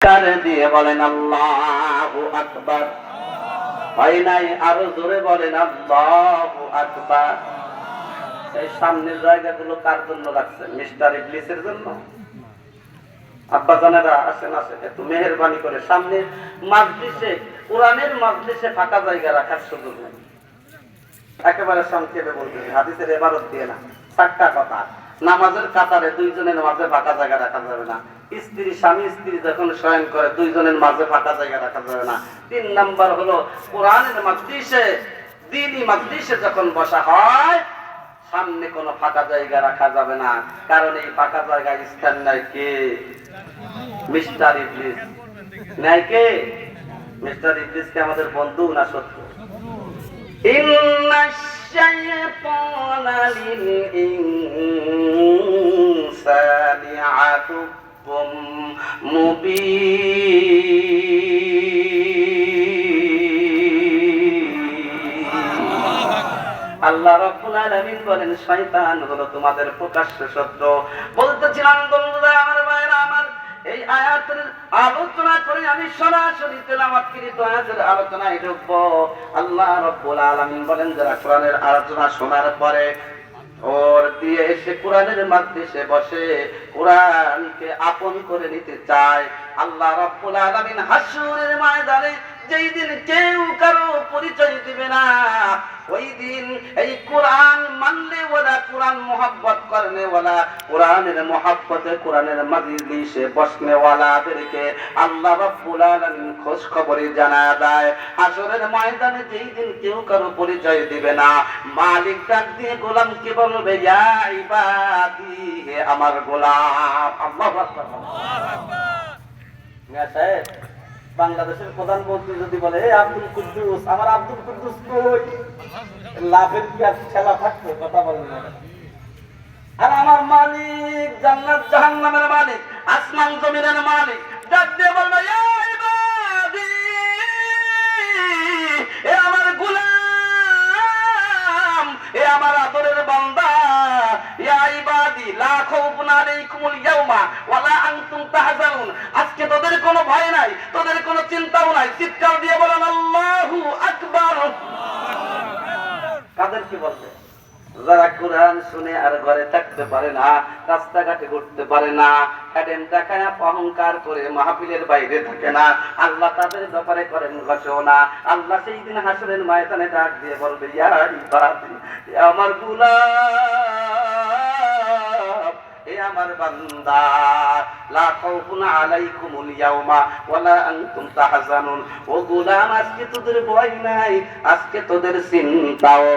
কার দিয়ে বলেন, আল্লাহ আকবার। হয় নাই? আরও জোরে বলেন, আল্লাহ আকবার। এই সামনের জায়গাগুলো কার জন্য রাখছে মিস্টার ইবলিসের জন্য? আব্বা জানেরা আসেন আসেন, একটু মেহরবানি করে সামনে মাজলিসে, কোরআনের মাজলিসে ফাঁকা জায়গা রাখার সুযোগ নেই। একেবারে সংক্ষেপে বলতেছি হাদিসের এবারত দিয়ে না। চারটা কথা। নামাজের কাতারে দুইজনের মাঝে ফাঁকা জায়গা রাখা যাবে না। স্ত্রী, স্বামী, স্ত্রী যখন শয়ন করে, দুইজনের মাঝে ফাঁকা জায়গা রাখা যাবে না। তিন নাম্বার হলো, কোরআনের মাজলিসে, দিনই মাজলিসে যখন বসা হয়, সামনে কোনো ফাঁকা জায়গা রাখা যাবে না। কারণ এই ফাঁকা জায়গা স্থান নাই কে? মিস্টার ইবলিস। নাই কে? মিস্টার ইবলিস কে আমাদের বন্ধু না শত্রু? إن الشيطان للإنسان عدو مبين আল্লাহ রাব্বুল আলামিন বলেন শয়তান হলো তোমাদের প্রকাশ্য শত্রু বলতেছিলাম বন্ধুরা আমার ভাইরা আমার এই আয়াতের আলোচনা করে আমি সরাসরি তেলাওয়াত কৃত আয়াতের আলোচনায় ঢুকব। আল্লাহ রাব্বুল আলামিন বলেন, যারা কোরআনের আলোচনা শোনার পরে ওর দিয়ে এসে কোরআনের মাদ্রাসে বসে কোরআনকে আপন করে নিতে চায়, আল্লাহ রাব্বুল আলামিন হাসুরের ময়দানে যেই দিন কেউ কারও পরিচয় দিবে না, ওই দিন এই কোরআন মানলে ওরা কোরআন মোহাব্বত করনে ওলা কোরআনের কোরআনের আল্লাহ রাব্বুল আলামিন খোঁজ খবরে জানা দেয় হাসরের ময়দানে যেই দিন কেউ কারও পরিচয় দিবে না, মালিক ডাক দিয়ে গোলামকে বলবে, ইয়া ইবাদি, হে আমার গোলাম। আল্লাহু আকবার। মিয়া সাহেব। বাংলাদেশের প্রধানমন্ত্রী যদি বলে "এই আব্দুল কুদ্দুস আমার আব্দুল কুদ্দুস কই? লাভের কি আর খেলা থাকতো কথা বলেন না। আর আমার মালিক জান্নাত জাহান্নামের মালিক আসমান জমিনের মালিক ডাক দিয়ে বলবে "ইয়া ইবাদি, এ আমার গোলাম এ আমার আদরের বান্দা আজকে তোদের কোনো ভয় কোনো চিন্তাও চিৎকার দিয়ে বলেন, আল্লাহু আকবার। কাদের কি বলবে? যারা কোরআন শুনে আর ঘরে থাকতে পারে না, রাস্তাঘাটে ঘুরতে পারে না হ্যাডেন দেখায় অহংকার করে মাহফিলের বাইরে থাকে না, আল্লাহ তাদের ব্যাপারে করেন ঘোষণা। আল্লাহ সেই দিন হাসরের ময়দানে ডাক দিয়ে বলবে, ইয়া আমার গুলাম। এ আমার বান্দা। লা খাউফুন আলাইকুমুল ইয়াউমা ওয়ালা আনতুম তাহজানুন। ও গোলাম আজকে তোদের ভয় নাই আজকে তোদের চিন্তাও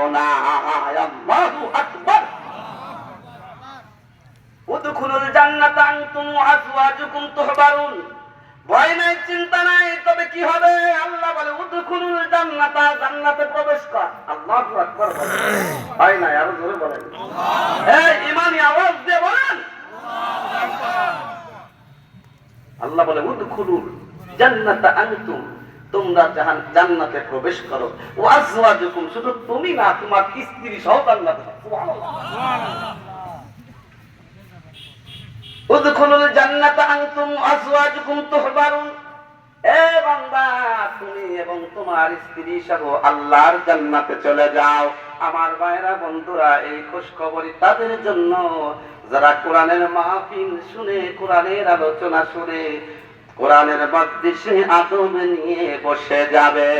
আল্লাহু আকবার। উদখুলুল জান্নাতা আনতুম ওয়া আজওয়াজুকুম তুহবারুন। ভয় নাই চিন্তা নাই তবে কি হবে? আল্লাহ বলে উদখুলুল জান্নাতা জান্নাতে প্রবেশ কর। আল্লাহু আকবার বলেন। নাই আরও জোরে বলেন। এই ইমানি আওয়াজ দিয়ে বলেন। আল্লাহ বলে উদখুলুল জান্নাতা আনতুম, তোমরা জাহান, জান্নাতে প্রবেশ করো। ও আজওয়াজুকুম, শুধু তুমি না, তোমার স্ত্রী সহ জান্নাতে উদখুলুল জান্নাতা আনতুম, আজওয়াজুকুম তুহবারুন। এ বান্দা, তুমি এবং তোমার স্ত্রী সহ আল্লাহর জান্নাতে চলে যাও। আমার ভাইরা বন্ধুরা, এই খোঁজ খবরই তাদের জন্য যারা কোরআনের মাহফিল শুনে, কোরআনের আলোচনা শুনে, কোরআনের মধ্যে আদম নিয়ে বসে যাবে।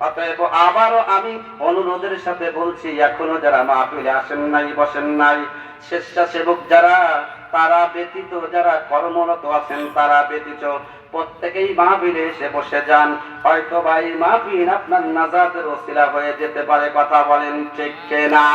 অতএব আবারও আমি অনুরোধের সাথে বলছি, এখনও যারা মাহফিলে আসেন নাই, বসেন নাই, স্বেচ্ছাসেবক যারা, তারা ব্যতীত যারা কর্মরত আছেন, তারা ব্যতীত প্রত্যেকেই মাহফিলে এসে বসে যান। হয়তো ভাই মাহফিল আপনার নাজাদের ওসিলা হয়ে যেতে পারে, কথা বলেন ঠিক না